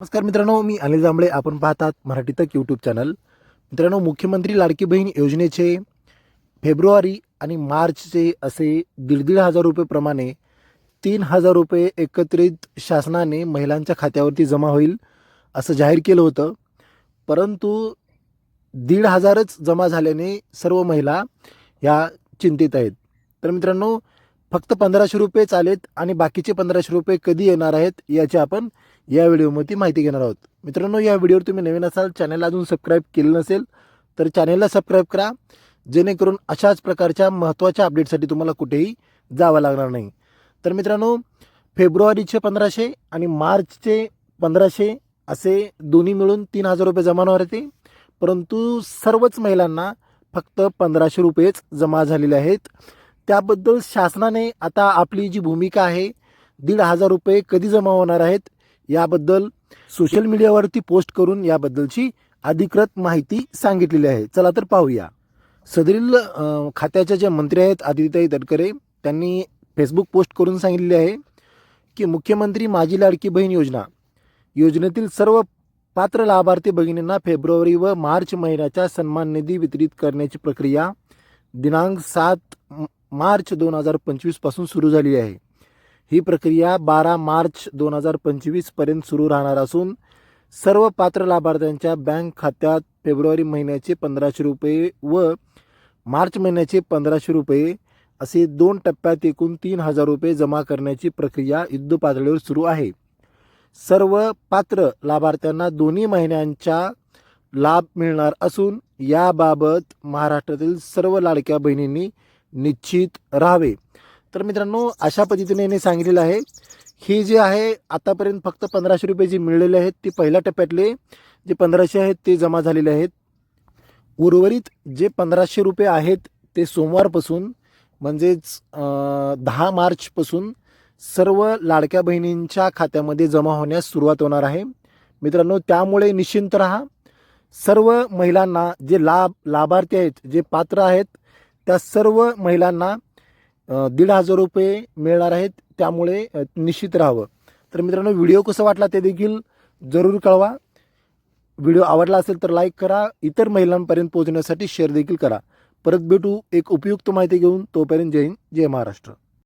नमस्कार मित्रांनो मी अनिल जांभळे. आपण पाहतात मराठी तक यूट्यूब चॅनल मित्रांनो मुख्यमंत्री लाडकी बहीण योजनेचे फेब्रुवारी आणि मार्चचे असे दीड दीड हजार रुपयेप्रमाणे तीन हजार रुपये एकत्रित शासनाने महिलांच्या खात्यावरती जमा होईल असं जाहीर केलं होतं. परंतु दीड हजारच जमा झाल्याने सर्व महिला ह्या चिंतित आहेत. तर मित्रांनो फक्त पंधराशे रुपये चालेत आणि बाकीचे पंधराशे रुपये कधी येणार आहेत याची आपण या व्हिडिओमध्ये माहिती घेणार आहोत. मित्रांनो या व्हिडिओवर तुम्ही नवीन असाल चॅनलला अजून सबस्क्राईब केलं नसेल तर चॅनलला सबस्क्राईब करा. जेणेकरून अशाच प्रकारच्या महत्त्वाच्या अपडेटसाठी तुम्हाला कुठेही जावं लागणार नाही. तर मित्रांनो फेब्रुवारीचे पंधराशे आणि मार्चचे पंधराशे असे दोन्ही मिळून तीन हजार रुपये जमा होणार होते परंतु सर्वच महिलांना फक्त पंधराशे रुपयेच जमा झालेले आहेत. त्याबद्दल शासनाने आता आपली जी भूमिका आहे दीड हजार रुपये कधी जमा होणार आहेत याबद्दल सोशल मीडियावरती पोस्ट करून याबद्दलची अधिकृत माहिती सांगितलेली आहे. चला तर पाहूया. सदरील खात्याच्या ज्या मंत्री आहेत आदित्यताई तटकरे त्यांनी फेसबुक पोस्ट करून सांगितले आहे की मुख्यमंत्री माझी लाडकी बहीण योजना. योजनेतील सर्व पात्र लाभार्थी भगिनींना फेब्रुवारी व मार्च महिन्याच्या सन्मान निधी वितरित करण्याची प्रक्रिया दिनांक सात मार्च दोन हजार पंचवीसपासून सुरू झाली आहे. ही प्रक्रिया बारा मार्च दोन हजार पंचवीसपर्यंत सुरू राहणार असून सर्व पात्र लाभार्थ्यांच्या बँक खात्यात फेब्रुवारी महिन्याचे पंधराशे रुपये व मार्च महिन्याचे पंधराशे रुपये असे दोन टप्प्यात एकूण तीन हजार रुपये जमा करण्याची प्रक्रिया युद्ध पातळीवर सुरू आहे. सर्व पात्र लाभार्थ्यांना दोन्ही महिन्यांचा लाभ मिळणार असून याबाबत महाराष्ट्रातील सर्व लाडक्या बहिणींनी निश्चित राहावे. तर मित्रांनो अशा पद्धतीने यांनी सांगितलेलं आहे. ही जे आहे आतापर्यंत फक्त पंधराशे रुपये जे मिळलेले आहेत ते पहिल्या टप्प्यातले जे पंधराशे आहेत ते जमा झालेले आहेत. उर्वरित जे पंधराशे रुपये आहेत ते सोमवारपासून म्हणजेच दहा मार्चपासून सर्व लाडक्या बहिणींच्या खात्यामध्ये जमा होण्यास सुरुवात होणार आहे. मित्रांनो त्यामुळे निश्चिंत राहा. सर्व महिलांना जे लाभ लाभार्थी आहेत जे पात्र आहेत त्या सर्व महिलांना दीड हजार रुपये मिळणार आहेत त्यामुळे निश्चित राहावं. तर मित्रांनो व्हिडिओ कसा वाटला ते देखील जरूर कळवा. व्हिडिओ आवडला असेल तर लाईक करा इतर महिलांपर्यंत पोहोचण्यासाठी शेअर देखील करा. परत भेटू एक उपयुक्त माहिती घेऊन तोपर्यंत जय हिंद जय महाराष्ट्र.